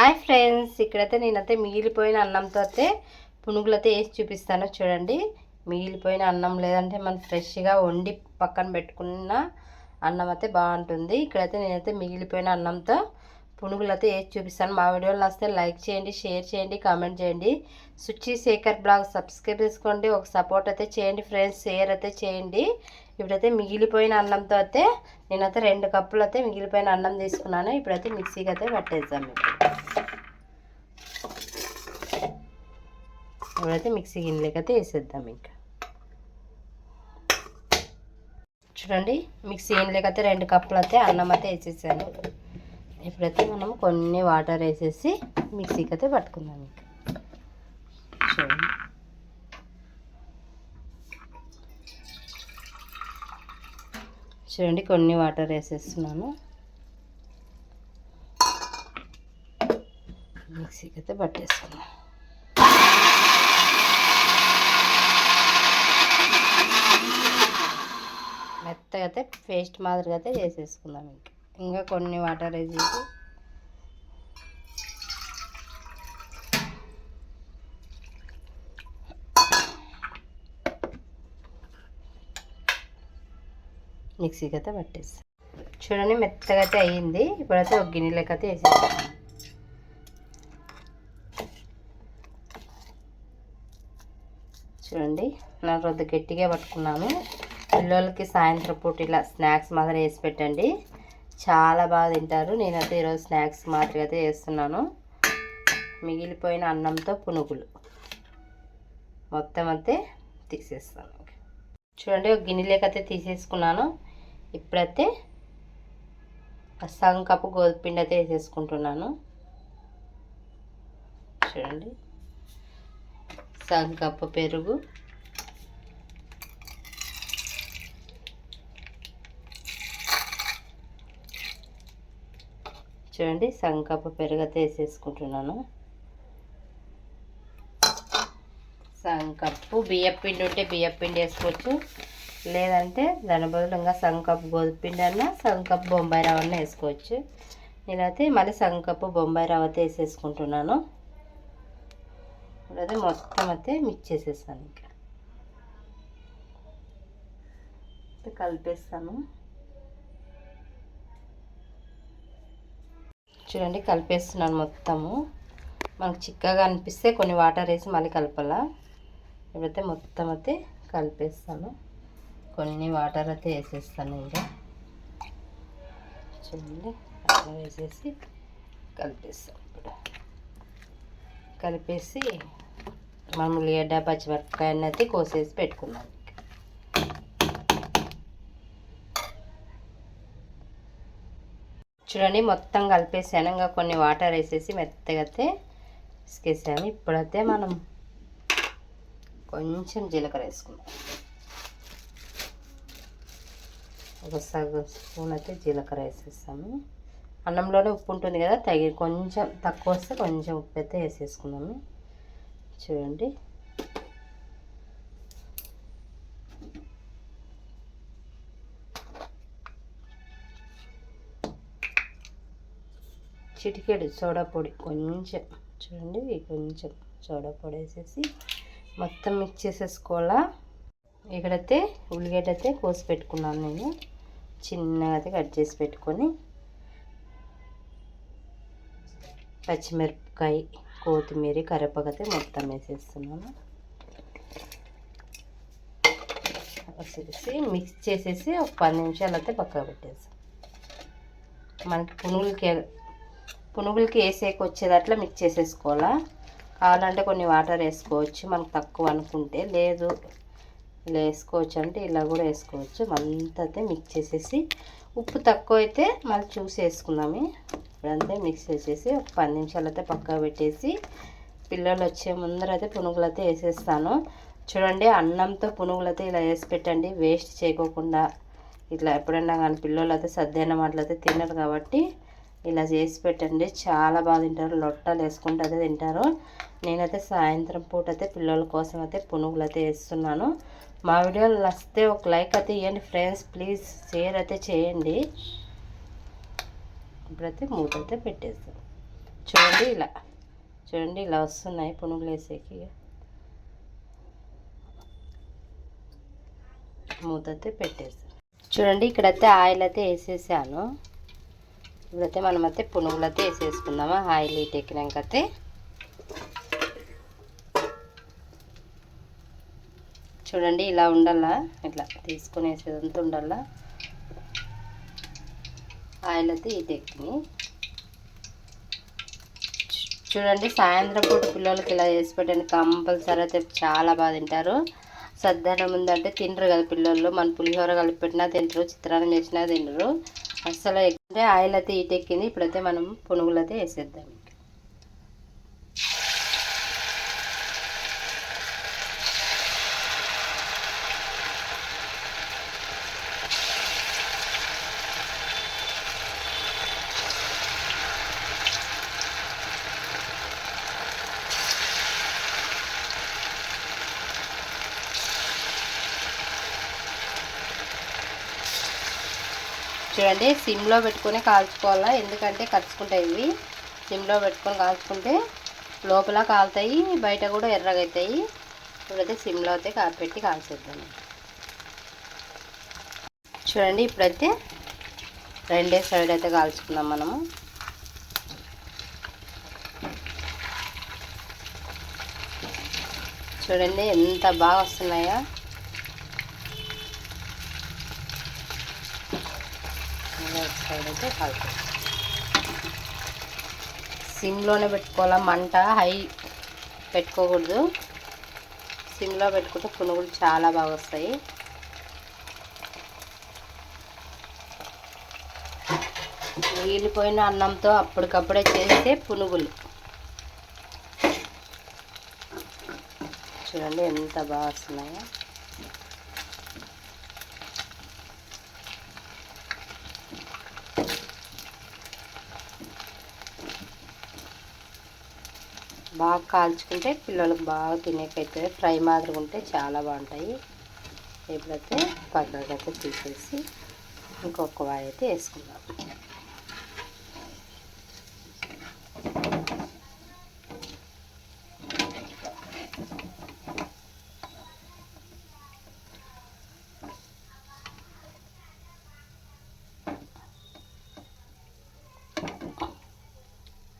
Hi friends ఇక్కడైతే నేనైతే మిగిలిపోయిన అన్నంతో అయితే పునుగులు అయితే వేసి చూపిస్తాను. చూడండి మిగిలిపోయిన అన్నం లేదంటే మనం ఫ్రెష్గా వండి పక్కన పెట్టుకున్న అన్నం అయితే బాగుంటుంది. ఇక్కడైతే నేనైతే మిగిలిపోయిన అన్నంతో పునుగులు అయితే వేసి చూపిస్తాను. మా వీడియోలు వస్తే లైక్ చేయండి షేర్ చేయండి కామెంట్ చేయండి. సుచి శేఖర్ బ్లాగ్ సబ్స్క్రైబ్ చేసుకోండి. ఒక సపోర్ట్ అయితే చేయండి ఫ్రెండ్స్ షేర్ అయితే చేయండి. ఇప్పుడైతే మిగిలిపోయిన అన్నంతో అయితే నేనైతే రెండు కప్పులు అయితే మిగిలిపోయిన అన్నం తీసుకున్నాను. ఇప్పుడైతే మిక్సీకి అయితే పట్టేద్దాం. ఇప్పుడు ఇప్పుడైతే మిక్సీ గిన్నెలకైతే వేసేద్దాం ఇంకా. చూడండి మిక్సీ గిన్నెలకైతే అయితే రెండు కప్పులు అయితే అన్నం అయితే వేసేసాను. ఇప్పుడైతే మనం కొన్ని వాటర్ వేసేసి మిక్సీకి అయితే పట్టుకుందాం ఇంకా. చూడండి చూడండి కొన్ని వాటర్ వేసేస్తున్నాను. మిక్సీకి అయితే పట్టేస్తున్నాను మెత్తగా అయితే పేస్ట్ మాదిరిగా అయితే చేసేసుకుందాం ఇంకా. ఇంకా కొన్ని వాటర్ వేసేసి మిక్సీకి అయితే పట్టేస్తాం. చూడండి మెత్తగా అయితే అయ్యింది. ఇప్పుడైతే ఒక గిన్నెలోకి అయితే వేసేస్తాం చూడండి నా రొద్దు గట్టిగా పట్టుకున్నాము పిల్లలకి సాయంత్రం పూట ఇలా స్నాక్స్ మాత్రం వేసి పెట్టండి. చాలా బాగా తింటారు. నేనైతే ఈరోజు స్నాక్స్ మాత్రం అయితే వేస్తున్నాను మిగిలిపోయిన అన్నంతో పునుగులు మొత్తం అయితే తీసేస్తాను. చూడండి ఒక గిన్నెలేకైతే అయితే తీసేసుకున్నాను. ఇప్పుడైతే సగం కప్పు గోధుపిండి అయితే వేసేసుకుంటున్నాను. చూడండి. సగం కప్పు పెరుగు. చూడండి సగం కప్పు వేసేసుకుంటున్నాను. సగం బియ్యం పిండి ఉంటే బియ్యం పిండి వేసుకోవచ్చు. లేదంటే దాని బదులు ఇంకా సగం కప్పు గోధుమ అన్నా సగం కప్పు బొంబాయి రవ్వ అన్న వేసుకోవచ్చు. నేనైతే మళ్ళీ సగం కప్పు బొంబాయి రవ్వ వేసేసుకుంటున్నాను వేసేసుకుంటున్నాను. అదే మొత్తం అయితే మిక్స్ చేసేస్తాను ఇంకా. కలిపేస్తాను. చూడండి కలిపేస్తున్నాను మొత్తము. మనకు చిక్కగా అనిపిస్తే కొన్ని వాటర్ వేసి మళ్ళీ కలపాల. ఇప్పుడైతే మొత్తం అయితే కలిపేస్తాను. కొన్ని వాటర్ అయితే వేసేస్తాను ఇంకా. చూడండి అట్లా వేసేసి కలిపేస్తాను ఇప్పుడు. కలిపేసి మనం ఉల్లిగడ్డ పచ్చిమిరపకాయని అయితే కోసేసి పెట్టుకున్నాను. చూడండి మొత్తం కలిపేసాను ఇంకా కొన్ని వాటర్ వేసేసి మెత్తగా అయితే ఇసుకేసాము ఇప్పుడైతే మనం కొంచెం జీలకర్ర వేసుకుందాం. ఒక సగం స్పూన్ అయితే జీలకర్ర వేసేస్తాము అన్నంలోనే ఉప్పు ఉంటుంది కదా తగి కొంచెం తక్కువ వస్తే కొంచెం ఉప్పు అయితే వేసేసుకుందాము. చూడండి. చిటికెడు సోడా పొడి కొంచెం. చూడండి కొంచెం సోడా పొడి వేసేసి మొత్తం మిక్స్ చేసేసుకోవాలా? ఇక్కడైతే ఉల్లిగడ్డ అయితే కోసి పెట్టుకున్నాను నేను. చిన్నగా అయితే కట్ చేసి పెట్టుకొని. పచ్చిమిరపకాయ కొత్తిమీర కరివేపాకు మొత్తం వేసేస్తున్నాను. వేసేసి మిక్స్ చేసేసి ఒక పది నిమిషాలు అయితే పక్కకు పెట్టేస్తాం మనకి పునుగులకి పునుగులకి వేసేకి వచ్చేదట్లా మిక్స్ చేసేసుకోవాలా? కావాలంటే కొన్ని వాటర్ వేసుకోవచ్చు మనకు తక్కువ అనుకుంటే. లేదు ఇలా వేసుకోవచ్చు అంటే ఇలా కూడా వేసుకోవచ్చు. అంతా అయితే మిక్స్ చేసేసి ఉప్పు తక్కువ అయితే మళ్ళీ చూసి వేసుకుందాము. ఇప్పుడంతే మిక్స్ చేసేసి ఒక పది నిమిషాలు అయితే పక్కకు పెట్టేసి పిల్లలు వచ్చే ముందర అయితే పునుగులైతే వేసేస్తాను. చూడండి అన్నంతో పునుగులైతే ఇలా వేసి పెట్టండి. వేస్ట్ చేయకోకుండా. ఇట్లా ఎప్పుడైనా కానీ పిల్లలు అయితే సద్దైన అయితే తినరు కాబట్టి ఇలా చేసి పెట్టండి. చాలా బాగా తింటారు. లొట్టలు వేసుకుంటూ అయితే తింటారు. నేనైతే సాయంత్రం పూట అయితే పిల్లల కోసం అయితే పునుగులు అయితే వేస్తున్నాను. మా వీడియోలు నచ్చితే ఒక లైక్ అయితే ఇవ్వండి ఫ్రెండ్స్. ప్లీజ్ షేర్ అయితే చేయండి. ఇప్పుడైతే మూత అయితే పెట్టేస్తాం. చూడండి ఇలా. చూడండి ఇలా వస్తున్నాయి పునుగులు వేసేకి. మూత అయితే పెట్టేసి చూడండి ఇక్కడైతే ఆయిల్ అయితే వేసేసాను. ఇప్పుడైతే మనమైతే పునుగులు అయితే వేసేసుకుందామా. Oil heat ఎక్కినాకైతే. చూడండి ఇలా ఉండాలా? ఇట్లా తీసుకొని వేసేదంతా ఉండాలా? ఆయిల్ అయితే హీట్ ఎక్కింది. చూడండి సాయంత్రం పూట పిల్లలకి ఇలా చేసి పెట్టండి. కంపల్సరీ అయితే చాలా బాగా తింటారు. సద్దనం ఉందంటే తినరు కదా పిల్లలు. మన పులిహోర కలిపి పెట్టినా తింటారు. చిత్రాన్నం చేసినా తినరు. అసలు అంటే ఆయిల్ అయితే ఇటెక్కింది ఇప్పుడైతే మనం పునుగులు అయితే వేసేద్దాం. చూడండి సిమ్లో పెట్టుకొని కాల్చుకోవాలా? ఎందుకంటే కరుచుకుంటాయి ఇవి. సిమ్లో పెట్టుకొని కాల్చుకుంటే లోపల కాలుతాయి బయట కూడా ఎర్రగా అవుతాయి ఇప్పుడైతే సిమ్లో అయితే పెట్టి కాల్చేద్దాం. చూడండి ఇప్పుడైతే రెండే సైడ్ అయితే కాల్చుకుందాం మనము. చూడండి ఎంత బాగా వస్తున్నాయో? సైడ్ అయితే కలుపు. సిమ్లోనే పెట్టుకోవాలా? మంట హై పెట్టుకోకూడదు. సిమ్లో పెట్టుకుంటే పునుగులు చాలా బాగా వస్తాయి. మిగిలిపోయిన అన్నంతో అప్పటికప్పుడే చేస్తే పునుగులు. చూడండి ఎంత బాగా వస్తున్నాయో. బాగా కాల్చుకుంటే పిల్లలకు బాగా తినేకైతే ఫ్రై మాదిరి ఉంటే చాలా బాగుంటాయి. ఎప్పుడైతే పక్కకైతే తీసేసి ఇంకొక వాయి అయితే వేసుకుందాం.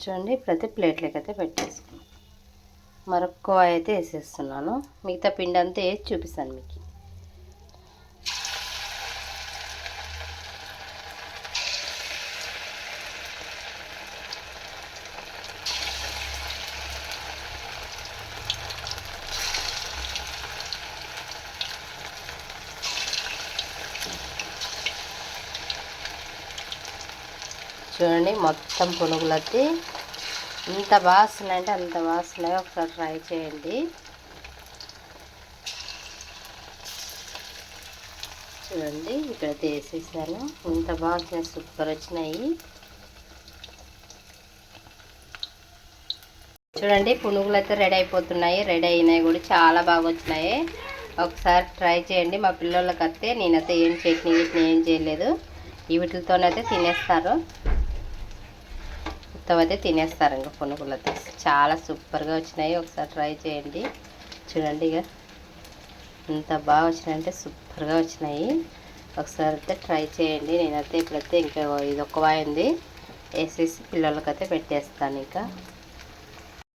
చూడండి ఇప్పుడైతే ప్లేట్లకి అయితే పెట్టేసుకున్నాం అయితే వేసేస్తున్నాను. మిగతా పిండి అంతా వేసి చూపిస్తాను మీకు. చూడండి మొత్తం పునుగులకి ఎంత వాసన అంటే అంత బాగా ఒకసారి ట్రై చేయండి. చూడండి ఇక్కడ వేసేసాను ఇంత బాగా సూపర్ వచ్చినాయి. చూడండి పునుగులు అయితే రెడీ అయిపోతున్నాయి. రెడీ అయినాయి కూడా చాలా బాగా వచ్చినాయి. ఒకసారి ట్రై చేయండి. మా పిల్లలకి అయితే నేనైతే ఏం చట్నీ గిట్ని ఏం చేయలేదు. వీటితోనైతే తినేస్తారు. మొత్తం అయితే తినేస్తారు ఇంకా పునుగులతో చాలా సూపర్గా వచ్చినాయి. ఒకసారి ట్రై చేయండి. చూడండి ఇక. ఎంత బాగా వచ్చినాయంటే సూపర్గా వచ్చినాయి. ఒకసారి అయితే ట్రై చేయండి. నేనైతే ఇప్పుడైతే ఇంకా ఇది ఒక వాయి ఉంది. వేసేసి పిల్లలకైతే పెట్టేస్తాను ఇంకా.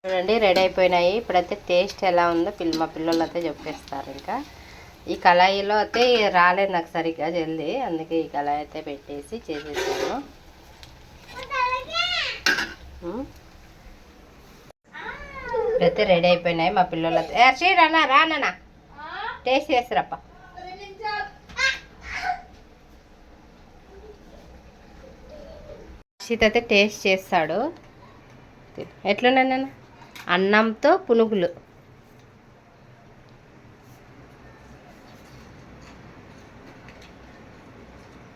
చూడండి రెడీ అయిపోయినాయి. ఇప్పుడైతే టేస్ట్ ఎలా ఉందో పిల్ల మా పిల్లలు అయితే చెప్పేస్తారు ఇంకా. ఈ కళాయిలో అయితే రాలేదు నాకు సరిగ్గా జల్దీ. అందుకే ఈ కళాయి అయితే పెట్టేసి చేసేసాను. అయితే రెడీ అయిపోయినాయి మా పిల్లలు అయితే రానా రానా టేస్ట్ చేస్తారప్ప అక్షిత్ అయితే టేస్ట్ చేస్తాడు. ఎట్లున్నా నాన్న? అన్నంతో పునుగులు.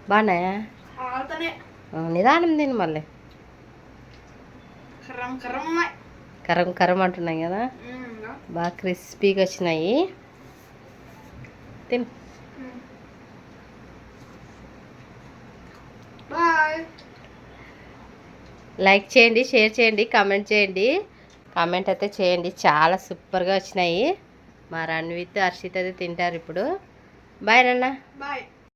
బాగున్నాయా? నిదానం తిని మళ్ళీ. కరం కరం అంటున్నాయి కదా? బాగా క్రిస్పీగా వచ్చినాయి. తిను. లైక్ చేయండి షేర్ చేయండి కామెంట్ చేయండి. కామెంట్ అయితే చేయండి. చాలా సూపర్గా వచ్చినాయి. మా రణ్విత్ హర్షిత్ అయితే తింటారు ఇప్పుడు. బాయ్ నాన్న బాయ్.